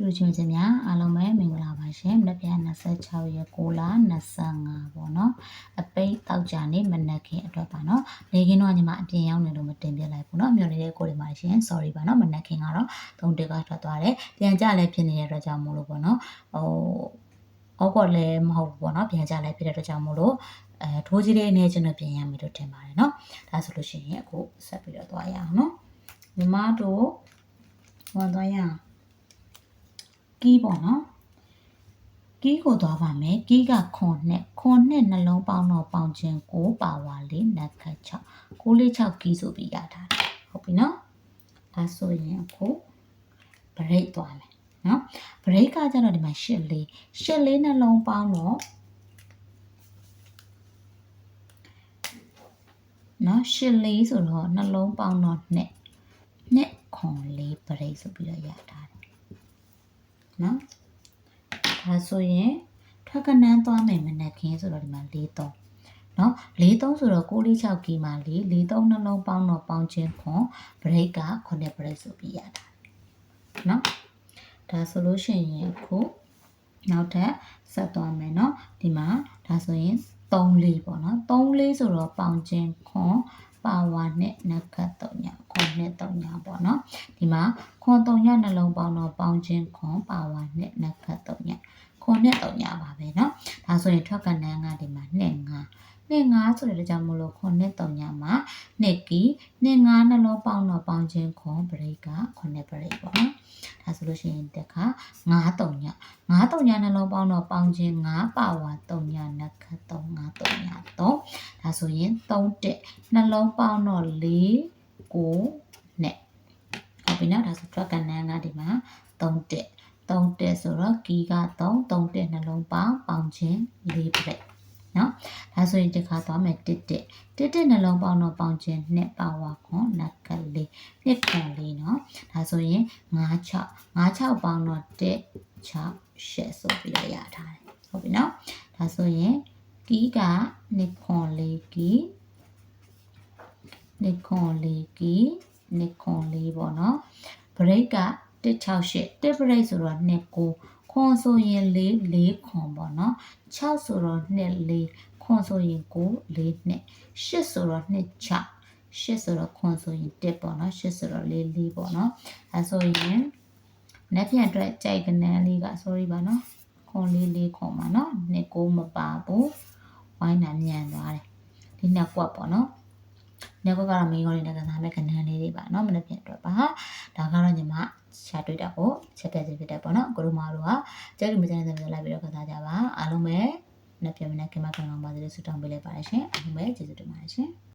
တူချင်းချင်းများအားလုံးပဲမင်္ဂလာပါရှင်မနက်ဖြန်26ရက်6လ25ပေါ့နော်အပိတ်တောက်ကြနေမနက်ခင်းအတွက်ပါနော်နေခင်းတော့ညီမအပြင်ရောက်နေလို့မတင်ပြလိုက်ဘူးနော်မျောနေတဲ့ကိုတွေပါရှင် sorry ပါနော်မနက်ခင်းကတော့3တက်ကထွက်သွားတယ်ပြန်ကြလည်းဖြစ်နေတဲ့အတွက်ကြောင့်မို့လို့ပေါ့နော်ဟိုအောက်ကောလည်းမဟုတ်ဘူးပေါ့နော်ပြန်ကြလည်းဖြစ်တဲ့အတွက်ကြောင့်မို့လို့အဲထိုးကြီးလေးအနေချင်းတော့ပြင်ရမယ်လို့ထင်ပါတယ်နော်ဒါဆိုလို့ရှိရင်အခုဆက်ပြီးတော့သွားရအောင်နော်ညီမတို့ဝင်သွားရအောင် ကီးပေါ့နော်ကီးကိုသွားပါမယ်ကီးကခွန်နဲ့ခွန်နဲ့နှလုံးပေါင်းတော့ပေါင်းခြင်းကိုပါဝါလေးနက်ခတ်6 6လေး6ကီးဆိုပြီးရထားတယ်ဟုတ်ပြီနော်ဒါဆိုရင်အခုဘရိတ်သွားမယ်နော်ဘရိတ်ကကျတော့ဒီမှာရှစ်လေးရှစ်လေးနှလုံးပေါင်းတော့နော်ရှစ်လေးဆိုတော့နှလုံးပေါင်းတော့နှစ်နှစ်ခွန်လေးဘရိတ်ဆိုပြီးတော့ရထားတယ် နော်ဒါဆိုရင်ထွက်ကနန်းသွားမယ်မနက်ခင်းဆိုတော့ဒီမှာ43နော်43ဆိုတော့646ကီမှာ4 43နှလုံးပေါင်းတော့ပေါင်းချင်းခွန်ဘရိတ်က9ဘရိတ်ဆိုပြီးရတာနော်ဒါဆိုလို့ရှိရင်အခုနောက်ထပ်ဆက်သွားမယ်နော်ဒီမှာဒါဆိုရင်3လေးပေါ့နော်3လေးဆိုတော့ပေါင်းချင်းခွန် ပါဝါနဲ့နခတ်တုံညာခွန်နဲ့တုံညာပေါ့နော်ဒီမှာခွန်တုံညာနှလုံးပေါင်းတော့ပေါင်းခြင်းခွန်ပါဝါနဲ့နခတ်တုံညာခွန်နဲ့တုံညာပါပဲနော်ဒါဆိုရင်ထွက်ကနန်းကဒီမှာနဲ့ငါနှစ်9ဆိုတဲ့ကြောင့်မလို့ခုနှစ်တုံညမှာနှစ်ကီနှစ်9နှလုံးပေါင်းတော့ပေါင်းခြင်းခွန်ဘရိတ်ကခုနှစ်ဘရိတ်ပေါ့နော်ဒါဆိုလို့ရှိရင်တခါ9တုံည9တုံညနှလုံးပေါင်းတော့ပေါင်းခြင်း9ပါဝါတုံညနခတ်တုံ9တုံည3 ဒါဆိုရင်3တက်နှလုံးပေါင်းတော့4 9နဲ့ဟုတ်ပြီနော်ဒါဆို track ကနန်းကဒီမှာ3တက်3တက်ဆိုတော့ကီက3 3တက်နှလုံးပေါင်းပေါင်းချင်း4ပြည့်နော်ဒါဆိုရင်ဒီခါသွားမယ်တစ်တက်တစ်တက်နှလုံးပေါင်းတော့ပေါင်းချင်း2ပါဝါခွန်နက်ကလေးနှစ်ခွန်လေးနော်ဒါဆိုရင်9 6 9 6ပေါင်းတော့1 6 8ဆိုပြီးတော့ရထားတယ်ဟုတ်ပြီနော်ဒါဆိုရင် ကီးကနှစ်ခွန်လေးကီးနှစ်ခွန်လေးကီးနှစ်ခွန်လေးပေါ့နော်ဘရိတ်က168တစ်ဘရိတ်ဆိုတော့2 9ခွန်ဆိုရင်4 4ခွန်ပေါ့နော်6ဆိုတော့2 4ခွန်ဆိုရင်9 4နှစ်8ဆိုတော့2 6 8ဆိုတော့ခွန်ဆိုရင်1ပေါ့နော်8ဆိုတော့4 4ပေါ့နော်အဲဆိုရင်လက်ဖြတ်အတွက်ကြိုက်ကနန်းလေးက sorry ပါနော်ခွန်လေးလေးခွန်ပါနော်နှစ်ကိုမပါဘူး ဝိုင်းတာမြန်သွားတယ်ဒီနှစ်ကွက်ပေါ့နော်နောက်ကွက်ကတော့မင်းကောင်းနေတဲ့ကစားမဲ့ကနန်းလေးတွေပါနော်မနေ့ပြန်အတွက်ပါဒါကတော့ညီမရှာတွေ့တာကိုချက်ပြခြင်းဖြစ်တယ်ပေါ့နော်ကိုတို့မတို့ကကျဲလူမကျန်တဲ့မျိုးလိုက်ပြီးတော့ကစားကြပါအားလုံးပဲနှစ်ပြမနဲ့ကင်မကန်အောင်ပါစေလို့ဆုတောင်းပေးလိုက်ပါတယ်ရှင်အားလုံးပဲကျေးဇူးတင်ပါတယ်ရှင်